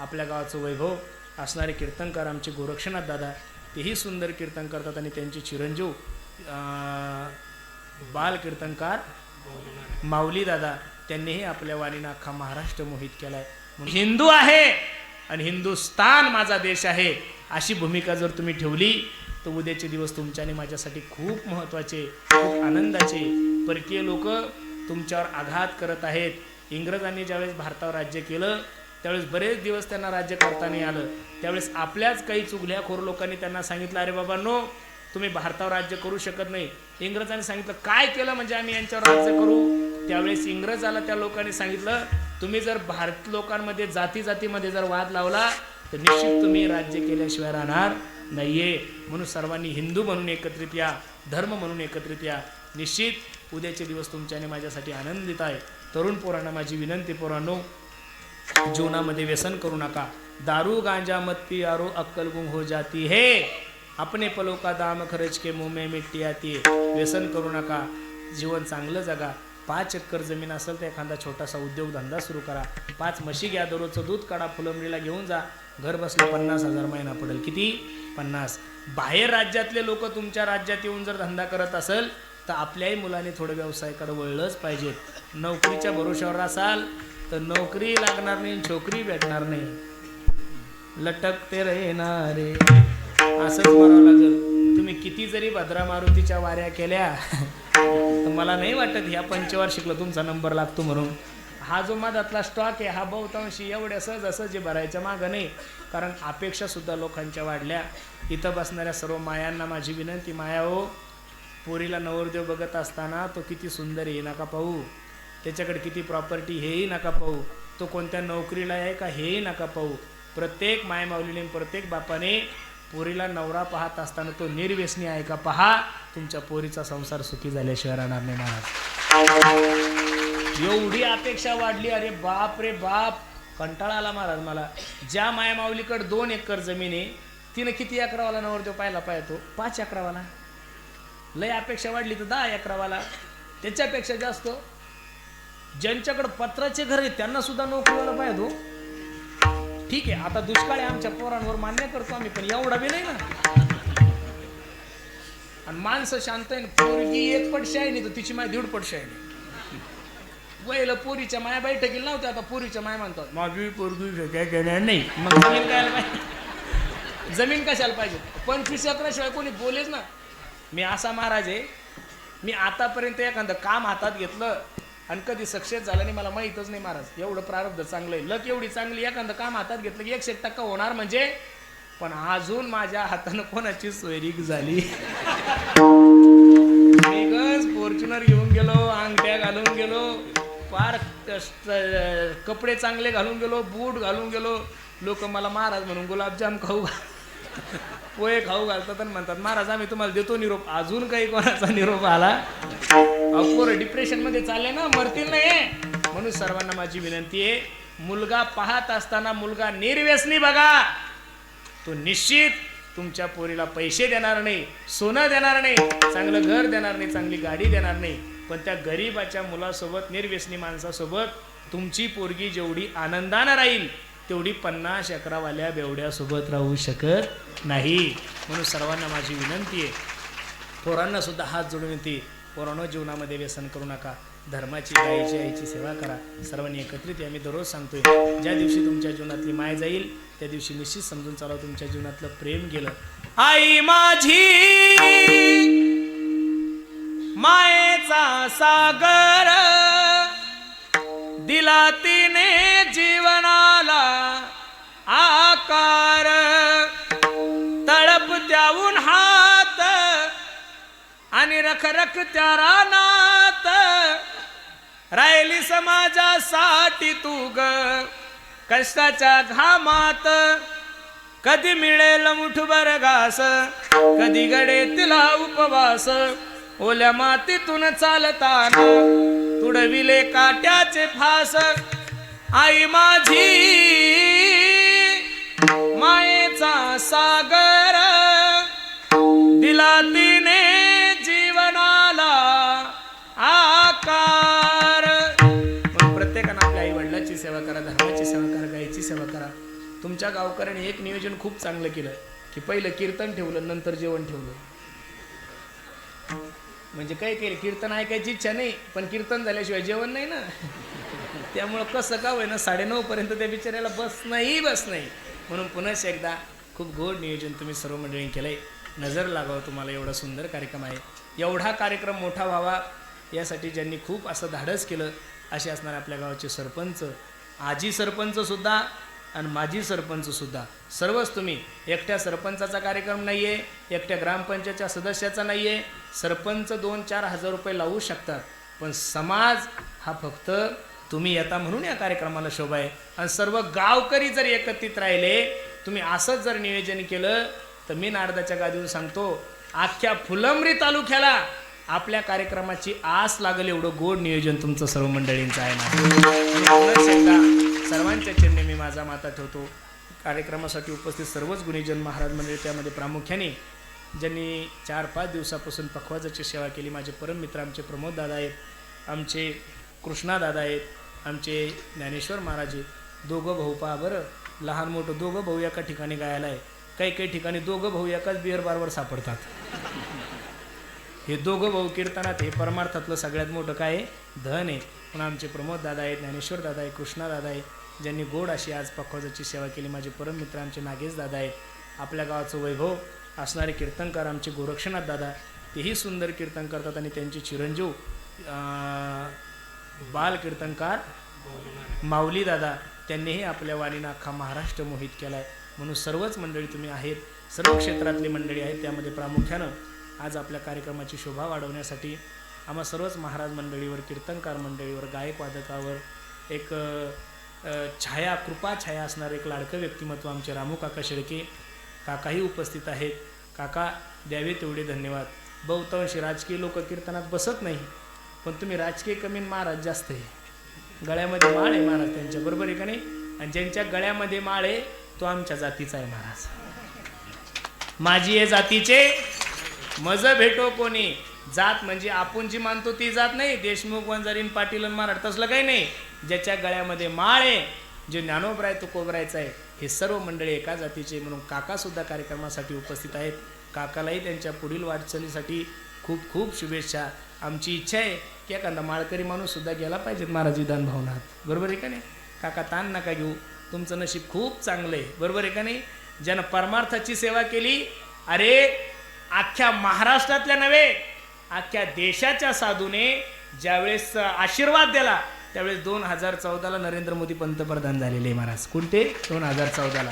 आपल्या गावाचं वैभव असणारे कीर्तनकार आमचे गोरक्षनाथ दादा तेही सुंदर कीर्तन करतात आणि त्यांचे चिरंजीव बाल कीर्तनकार माऊली दादा त्यांनीही आपल्या वाणीनं अख्खा महाराष्ट्र मोहित केलाय. आहे हिंदू आहे आणि हिंदुस्तान माझा देश आहे अशी भूमिका जर तुम्ही ठेवली तर उद्याचे दिवस तुमच्या आणि माझ्यासाठी खूप महत्त्वाचे खूप आनंदाचे. परकीय लोक तुमच्यावर आघात करत आहेत. इंग्रजांनी ज्यावेळेस भारतावर राज्य केलं त्यावेळेस बरेच दिवस त्यांना राज्य करता नाही आलं. त्यावेळेस आपल्याच काही चुगल्याखोर लोकांनी त्यांना सांगितलं अरे बाबा नो तुम्ही भारतावर राज्य करू शकत नाही. इंग्रजांनी सांगितलं काय केलं म्हणजे आम्ही यांच्यावर राज्य करू? त्यावेळेस इंग्रजाला त्या लोकांनी सांगितलं तुम्ही जर भारत लोकांमध्ये जाती जातीमध्ये जर वाद लावला तर निश्चित तुम्ही राज्य केल्याशिवाय राहणार नाहीये. म्हणून सर्वांनी हिंदू म्हणून एकत्रित या धर्म म्हणून एकत्रित या. निश्चित उद्याचे दिवस तुमच्याने माझ्यासाठी आनंदित आहे. तरुण पोरांना माझी विनंती पोरांनो जीवनामध्ये व्यसन करू नका. दारू गांजा मत्ती आरो अक्कल गुम हो जाती है. अपने पलो का दाम खरच के मुंह में मिट्टी आती है. व्यसन करू नका. जीवन चांगलं जगा. पाच एकर जमीन असेल तर एखादा छोटासा उद्योगधंदा सुरू करा. पाच म्हशी घ्या दररोजचं दूध काढा फुलंबरीला घेऊन जा. घर बसलं पन्नास हजार महिना पडेल. किती? पन्नास. बाहेर राज्यातले लोक तुमच्या राज्यात येऊन जर धंदा करत असेल तर आपल्याही मुलाने थोडं व्यवसायाकडे वळलंच पाहिजे. नोकरीच्या भरोश्यावर असाल तर नोकरी लागणार नाही छोकरी भेटणार नाही. लटकते रे असंच म्हणावं लागेल. तुम्ही किती जरी भद्रा मारुतीच्या वाऱ्या केल्या तर मला नाही वाटत ह्या पंचवार्षिकला तुमचा नंबर लागतो म्हणून. हा जो मधातला स्टॉक आहे हा बहुतांशी एवढ्या सहज असं जे भरायच्या मागं नाही. कारण अपेक्षासुद्धा लोकांच्या वाढल्या. इथं बसणाऱ्या सर्व मायांना माझी विनंती माया हो पोरीला नवरदेव बघत असताना तो किती सुंदर आहे नका पाहू? त्याच्याकडे किती प्रॉपर्टी हेही नका पाहू. तो कोणत्या नोकरीला आहे का हेही नका पाहू. प्रत्येक मायमाऊलीने प्रत्येक बापाने पोरीला नवरा पाहत असताना तो निर्व्यसनी आहे का? पहा तुमच्या पोरीचा संसार सुखी झाल्याशिवाय राहणार नाही महाराज. एवढी अपेक्षा वाढली अरे बाप रे बाप. कंटाळा आला महाराज मला. ज्या मायमाऊलीकडे दोन एकर जमीन आहे तिनं किती अकरावाला नवरदेव पाहायला पाहतो? पाच अकरावाला. लय अपेक्षा वाढली तर दहा अकरावाला. त्याच्यापेक्षा जास्त. ज्यांच्याकडे पत्राचे घर आहे त्यांना सुद्धा नोकरीवाला पाहिजे ठीक आहे आता दुष्काळ आहे आमच्या पोरांवर मान्य करतो आम्ही पण एवढा बी नाही ना. आणि माणसं शांत आहे ना पोरगी एक पट आहे नाही तर तिची माय दीड पट आहे वयला पोरीच्या माया बैठकीला नव्हत्या आता पोरीच्या माय म्हणतात. माझी पोरगी नाही? मग जमीन काय पाहिजे? जमीन कशाला पाहिजे? पंचवीस अकराशिवाय कोणी बोलेच ना. मी असा महाराज आहे मी आतापर्यंत एखादं काम हातात घेतलं आणि कधी सक्सेस झालं नाही मला माहीतच नाही महाराज. एवढं प्रारब्ध चांगलं आहे. लक एवढी चांगली एखादं काम हातात घेतलं की एकशे टक्का होणार म्हणजे? पण अजून माझ्या हातानं कोणाची सोयरीक झाली? फॉर्च्युनर घेऊन गेलो अंगठ्या घालून गेलो फार कपडे चांगले घालून गेलो बूट घालून गेलो. लोक मला महाराज म्हणून गुलाबजाम खाऊ पोहे खाऊ घालतात आणि म्हणतात महाराज आम्ही तुम्हाला देतो निरोप. अजून काही कोणाचा निरोप आला? पोरं डिप्रेशनमध्ये चालले ना मरतील नाही म्हणून सर्वांना माझी विनंती आहे मुलगा पाहत असताना मुलगा निर्व्यसनी बघा. तो निश्चित तुमच्या पोरीला पैसे देणार नाही सोनं देणार नाही चांगलं घर देणार नाही चांगली गाडी देणार नाही. पण त्या गरीबाच्या मुलासोबत निर्व्यसनी माणसासोबत तुमची पोरगी जेवढी आनंदानं राहील तेवढी पन्नास अकरावाल्या बेवड्यासोबत राहू शकत नाही. म्हणून सर्वांना माझी विनंती आहे पोरांनासुद्धा हात जोडून येते. पोरानो जीवनामध्ये व्यसन करू नका. धर्माची गायीची आईची सेवा करा. सर्वांनी एकत्रित या. मी दररोज सांगतोय ज्या दिवशी तुमच्या जीवनातली माय जाईल त्या दिवशी निश्चित समजून चालव तुमच्या जीवनातलं प्रेम गेलं. आई माझी मायेचा सागर दिला तिने जी रख रख त्या रानात राहिली समाजासाठी तू ग कष्टाच्या घामात. कधी मिळेल मुठभर घास कधी गडे तिला उपवास. ओल्या मातीतून चालताना तुडविले काट्याचे फास. आई माझी तुमच्या गावकऱ्याने एक नियोजन खूप चांगलं केलं की पहिलं कीर्तन ठेवलं नंतर जेवण ठेवलं. म्हणजे काय केलं कीर्तन ऐकायची इच्छा नाही पण कीर्तन झाल्याशिवाय जेवण नाही ना. त्यामुळं कसं का होईना साडेनऊ पर्यंत त्या बिचाऱ्याला बस नाही बस नाही. म्हणून पुन्हा एकदा खूप गोड नियोजन तुम्ही सर्व मंडळी केलंय. नजर लागावं तुम्हाला एवढा सुंदर कार्यक्रम आहे. एवढा कार्यक्रम मोठा व्हावा यासाठी ज्यांनी खूप असं धाडस केलं असे असणारे आपल्या गावाचे सरपंच. आजी सरपंच सुद्धा आणि माजी सरपंच सुद्धा. सर्वच तुम्ही एकट्या सरपंचाचा कार्यक्रम नाही आहे एकट्या ग्रामपंचायतच्या सदस्याचा नाही आहे सरपंच दोन चार हजार रुपये लावू शकतात पण समाज हा फक्त तुम्ही येता म्हणून या कार्यक्रमाला शोभा आहे. आणि सर्व गावकरी जर एकत्रित राहिले तुम्ही असंच जर नियोजन केलं तर मी नारदाच्या गादीवर सांगतो अख्ख्या फुलंब्री तालुक्याला आपल्या कार्यक्रमाची आस लागेल एवढं गोड नियोजन तुमचं सर्व मंडळींचं आहे ना. सर्वांच्या चरणी मी माझा माता ठेवतो. कार्यक्रमासाठी उपस्थित सर्वच गुणीजन महाराज मंडळी त्यामध्ये प्रामुख्याने ज्यांनी चार पाच दिवसापासून पखवाजाची सेवा केली. माझे परम मित्र आमचे प्रमोद दादा आहेत आमचे कृष्णा दादा आहेत आमचे ज्ञानेश्वर महाराज आहेत. दोघं भाऊ पहा बरं. लहान मोठं दोघं भाऊ एका ठिकाणी गायला आहे. काही काही ठिकाणी दोघं भाऊ एकाच बिअर बारवर सापडतात. हे दोघं भाऊ कीर्तनात हे परमार्थातलं सगळ्यात मोठं काय आहे? धन आहे. पण आमचे प्रमोद दादा आहेत ज्ञानेश्वर दादा आहे कृष्णा दादा आहे ज्यांनी गोड अशी आज पखवाजाची सेवा केली. माझे परम आमचे नागेश दादा आहेत. आपल्या गावाचं वैभव असणारे कीर्तनकार आमचे गोरक्षनाथ दादा तेही सुंदर कीर्तन करतात आणि त्यांचे चिरंजीव बाल कीर्तनकार माऊली दादा त्यांनीही आपल्या वाणीनं अख्खा महाराष्ट्र मोहित केला आहे म्हणून सर्वच मंडळी तुम्ही आहेत सर्व क्षेत्रातली मंडळी आहेत त्यामध्ये प्रामुख्यानं आज आपल्या कार्यक्रमाची शोभा वाढवण्यासाठी आम्हा सर्वच महाराज मंडळीवर कीर्तनकार मंडळीवर गायक वादकावर एक छाया कृपा छाया असणारं एक लाडकं व्यक्तिमत्व आमचे रामू काका शेळके काकाही उपस्थित आहेत. काका द्यावे तेवढे धन्यवाद. बहुतांशी राजकीय लोक कीर्तनात बसत नाही पण तुम्ही राजकीय कमी महाराज जास्त आहे. गळ्यामध्ये माळ आहे महाराज त्यांच्या बरोबर आहे का नाही? आणि ज्यांच्या गळ्यामध्ये माळ आहे तो आमच्या जातीचा आहे महाराज. माझी आहे जातीचे मज भेटो कोणी? जात म्हणजे आपण जी मानतो ती जात नाही. देशमुख वंजारीन पाटील मराठ तसलं काही नाही. ज्याच्या गळ्यामध्ये माळ आहे जे ज्ञानोबराय तो कोबरायचा आहे हे सर्व मंडळी एका जातीचे म्हणून काकासुद्धा कार्यक्रमासाठी उपस्थित आहेत. काकालाही त्यांच्या पुढील वाटचालीसाठी खूप खूप शुभेच्छा. आमची इच्छा आहे की एखादा माळकरी माणूससुद्धा गेला पाहिजे महाराज विधान भवनात. बरोबर आहे का नाही? काका ताण नका घेऊ. तुमचं नशीब खूप चांगलं आहे. बरोबर आहे का नाही? ज्यानं परमार्थाची सेवा केली अरे अख्ख्या महाराष्ट्रातल्या नव्हे अख्ख्या देशाच्या साधूने ज्यावेळेस आशीर्वाद दिला त्यावेळेस दोन हजार चौदाला नरेंद्र मोदी पंतप्रधान झालेले महाराज. कोणते? दोन हजार चौदाला.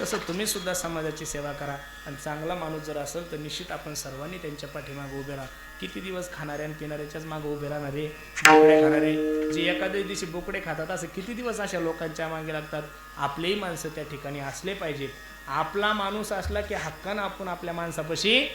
तसं तुम्ही सुद्धा समाजाची सेवा करा आणि चांगला माणूस जर असेल तर निश्चित आपण सर्वांनी त्यांच्या पाठीमागे उभे राहा. किती दिवस खाणाऱ्या आणि पिणाऱ्याच्याच मागे उभे राहणारे? बोकडे खाणारे? जे एखाद्या दिवशी बोकडे खातात असं किती दिवस अशा लोकांच्या मागे लागतात? आपलेही माणसं त्या ठिकाणी असले पाहिजेत. आपला माणूस असला की हक्कानं आपण आपल्या माणसापाशी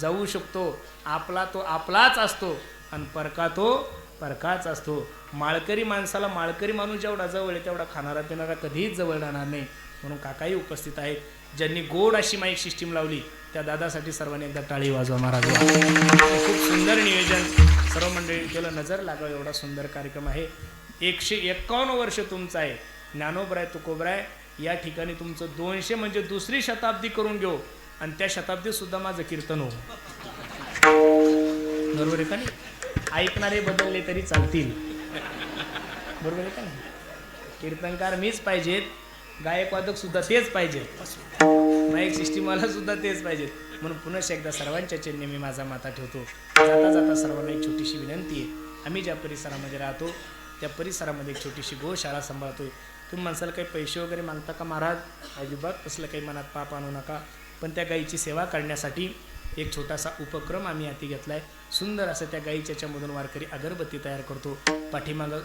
जाऊ शकतो. आपला तो आपलाच असतो आणि परका तो परकाच असतो. माळकरी माणसाला माळकरी माणूस जेवढा जवळ आहे तेवढा खाणारा पिणारा कधीच जवळ राहणार नाही. म्हणून काकाही उपस्थित आहेत. ज्यांनी गोड अशी माईक सिस्टीम लावली त्या दादासाठी सर्वांनी एकदा टाळी वाजवा महाराज. खूप सुंदर नियोजन. सर्व मंडळी केलं नजर लागव एवढा सुंदर कार्यक्रम आहे. एकशे एक्कावन्न वर्ष तुमचं आहे. ज्ञानोबराय तुकोबराय या ठिकाणी तुमचं दोनशे म्हणजे दुसरी शताब्दी करून घेऊ. आणि त्या शताब्दीत सुद्धा माझं कीर्तन हो बरोबर आहे का नाही? ऐकणारे बदलले तरी चालतील. बरोबर आहे का नाही? कीर्तनकार मीच पाहिजेत गायकवादक सुद्धा तेच पाहिजेत. माईक सिस्टीमवाला सुद्धा तेच पाहिजेत. म्हणून पुन्हा एकदा सर्वांच्या चरणी मी माझा माता ठेवतो. जाता जाता सर्वांना एक छोटीशी विनंती आहे. आम्ही ज्या परिसरामध्ये राहतो त्या परिसरामध्ये एक छोटीशी गोशाळा सांभाळतोय. तुम्ही माणसाला काही पैसे वगैरे मागता का महाराज? अजिबात कसलं काही मनात पाप आणू नका. पण त्या गाईची सेवा करण्यासाठी एक छोटासा उपक्रम आम्ही हाती घेतला आहे सुंदर असं त्या गाईच्यामधून वारकरी अगरबत्ती तयार करतो. पाठीमागं